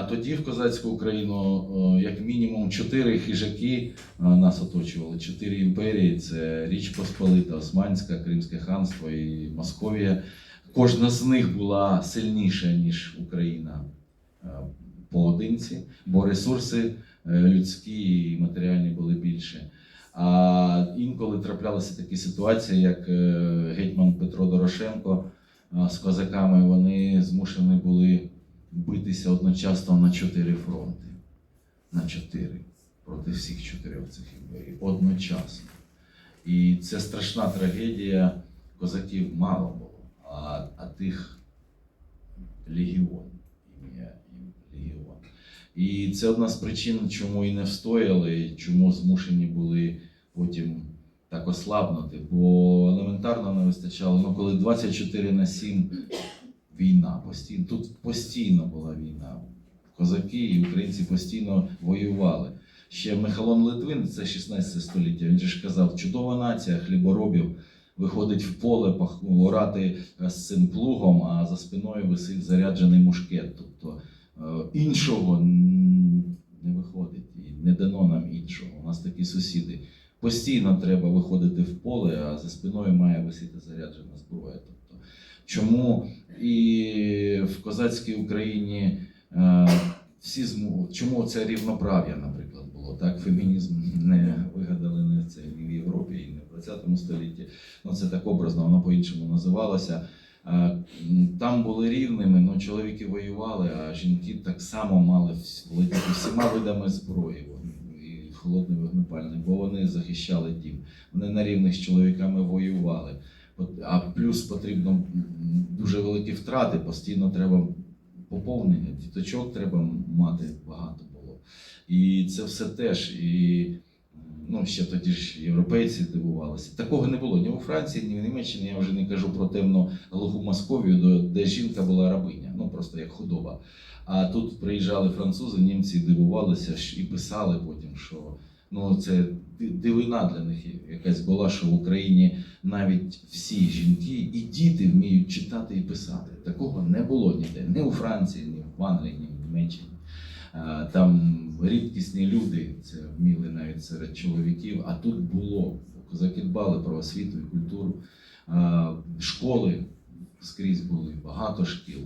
А тоді в козацьку Україну, е, як мінімум, чотири хижаки е, нас оточували. Чотири імперії: це Річ Посполита, Османська, Кримське ханство і Московія. Кожна з них була сильніша, ніж Україна е, поодинці, бо ресурси людські і матеріальні були більше. А інколи траплялися такі ситуації, як гетьман Петро Дорошенко з козаками. Вони змушені були битися одночасно на чотири фронти. На чотири. Проти всіх чотирьох цих імперій. Одночасно. І це страшна трагедія. Козаків мало було, а, а тих легіон. Ім'я легіон. І це одна з причин, чому і не встояли, чому змушені були потім так ослабнути. Бо елементарно не вистачало. Ну, коли 24 на 7 війна постійно. Тут постійно була війна. Козаки і українці постійно воювали. Ще Михайлон Литвин, це 16 століття. Він же ж казав, чудова нація хліборобів виходить в поле орати з цим плугом, а за спиною висить заряджений мушкет. Тобто е, іншого не виходить, і не дано нам іншого. У нас такі сусіди. Постійно треба виходити в поле, а за спиною має висіти заряджена зброя. Тобто, чому і в козацькій Україні е, всі зму... чому це рівноправ'я, наприклад, було так? Фемінізм не вигадали не це ні в Європі, і не в 20 столітті. Ну це так образно, воно по-іншому називалося. Е, Там були рівними, ну чоловіки воювали, а жінки так само мали володіти всіма видами зброї. І холодний вогнепальний, бо вони захищали дім. Вони на рівних з чоловіками воювали. А плюс потрібно дуже великі втрати, постійно треба поповнення, діточок треба мати багато було. І це все теж. І ну, ще тоді ж європейці дивувалися. Такого не було ні у Франції, ні в Німеччині. Я вже не кажу про темну глуху Московію, де жінка була рабиня, ну просто як худоба. А тут приїжджали французи, німці дивувалися і писали потім, що ну це дивина для них якась була, що в Україні навіть всі жінки і діти вміють читати і писати. Такого не було ніде, ні у Франції, ні в Англії, ні в Німеччині. Там рідкісні люди це вміли навіть серед чоловіків, а тут було. Козаки дбали про освіту і культуру. Школи скрізь були, багато шкіл.